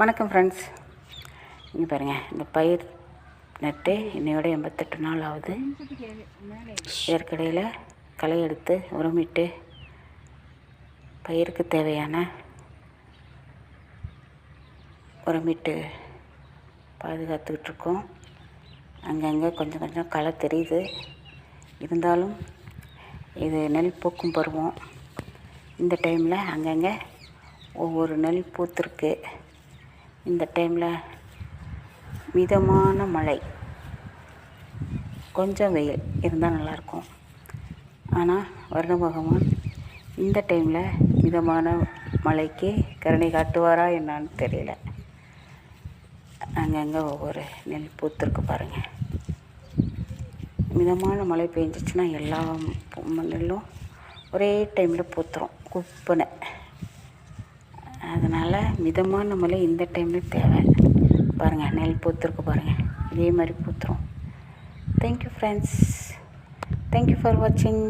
வணக்கம் ஃப்ரெண்ட்ஸ் இங்கே பாருங்கள் இந்த பயிர் நட்டு இன்னையோட எண்பத்தெட்டு நாள் ஆகுது. ஏற்கடையில் களை எடுத்து உரமிட்டு பயிருக்கு தேவையான உரமிட்டு பாதுகாத்துக்கிட்ருக்கோம் அங்கங்கே கொஞ்சம் கொஞ்சம் களை தெரியுது. இருந்தாலும் இது நெல் பூக்கும் பருவம். இந்த டைமில் அங்கங்கே ஒவ்வொரு நெல் பூத்திருக்கு. இந்த டைமில் மிதமான மழை. கொஞ்சம் வெயில் இருந்தால் நல்லாயிருக்கும் ஆனால் வருண பகவான் இந்த டைமில் மிதமான மழைக்கு கருணை காட்டுவாரா என்னான்னு தெரியல. அங்கங்கே ஒவ்வொரு நெல் பூத்திருக்கு பாருங்கள் மிதமான மழை பெஞ்சிச்சுன்னா எல்லா நெல்லும் ஒரே டைமில் பூத்துரும். குப்பனை அதனால் மிதமான மழை இந்த டைமில் தேவை. பாருங்கள் நெல் பூத்துருக்கு பாருங்கள் இதே மாதிரி பூத்துரும். Thank you friends thank you for வாட்சிங்